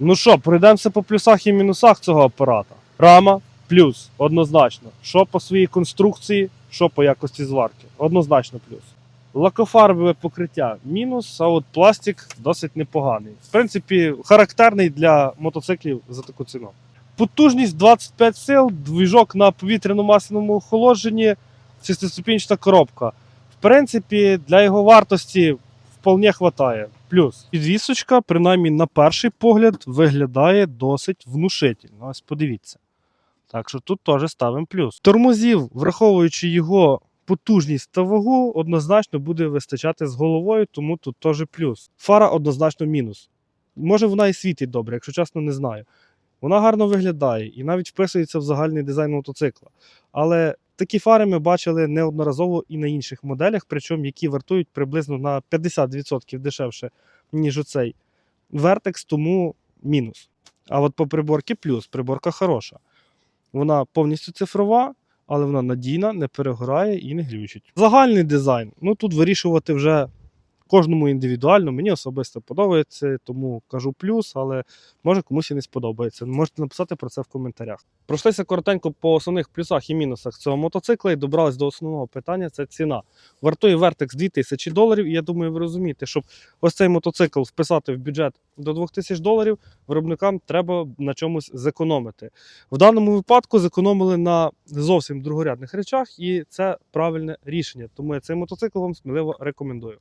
Ну що, пройдемося по плюсах і мінусах цього апарата. Рама плюс, однозначно. Що по своїй конструкції, що по якості зварки. Однозначно плюс. Лакофарбове покриття мінус, а от пластик досить непоганий. В принципі, характерний для мотоциклів за таку ціну. Потужність 25 сил, двіжок на повітряно-масляному охолодженні, шестиступінчата коробка. В принципі, для його вартості вполне хватає. Плюс підвісочка, принаймні на перший погляд, виглядає досить внушительно. Ось подивіться. Так що тут теж ставимо плюс. Тормозів, враховуючи його потужність та вагу, однозначно буде вистачати з головою, тому тут теж плюс. Фара однозначно мінус. Може вона і світить добре, якщо чесно, не знаю. Вона гарно виглядає і навіть вписується в загальний дизайн мотоцикла. Але такі фари ми бачили неодноразово і на інших моделях, причому які вартують приблизно на 50% дешевше, ніж оцей вертекс, тому мінус. А от по приборці плюс, приборка хороша. Вона повністю цифрова, але вона надійна, не перегорає і не глючить. Загальний дизайн. Ну тут вирішувати вже кожному індивідуально. Мені особисто подобається, тому кажу плюс, але може комусь і не сподобається. Можете написати про це в коментарях. Пройшлися коротенько по основних плюсах і мінусах цього мотоцикла і добрались до основного питання це ціна. Вартує Vertex 2000 доларів, і я думаю, ви розумієте, щоб ось цей мотоцикл вписати в бюджет до 2000 доларів, виробникам треба на чомусь зекономити. В даному випадку зекономили на зовсім другорядних речах, і це правильне рішення. Тому я цей мотоцикл вам сміливо рекомендую.